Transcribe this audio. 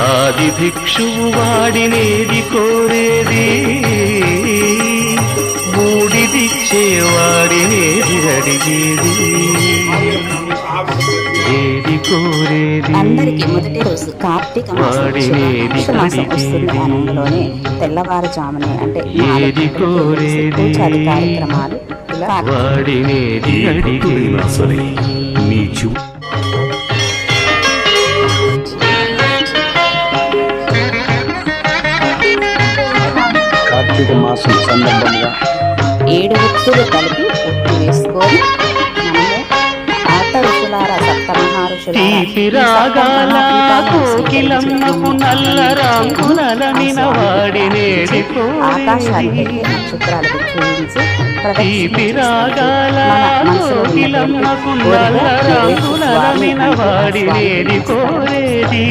ఆది భిక్షువు వాడినేది కోరేది. బూడిదిచ్చే వాడినేది అడిగేది. ఏది కోరేది? అందరికీ మొదటి రోజు కార్తీక మాసం. వస్తుంది ఆనందంలోనే తెల్లవారుజామునే అంటే ఏది కోరేది? కార్యక్రమాలు వాడినేది అడిగేది. నీ కార్తీక మాసం సందర్భంగా ఏడు వ్యక్తులు కలిపి ఉప్పు వేసుకొని మనము ఆత ఋషులారా సప్త నల్ల నక్షత్రాలకు చూపించి కోకిలమ్మకు నల్ల కోరేది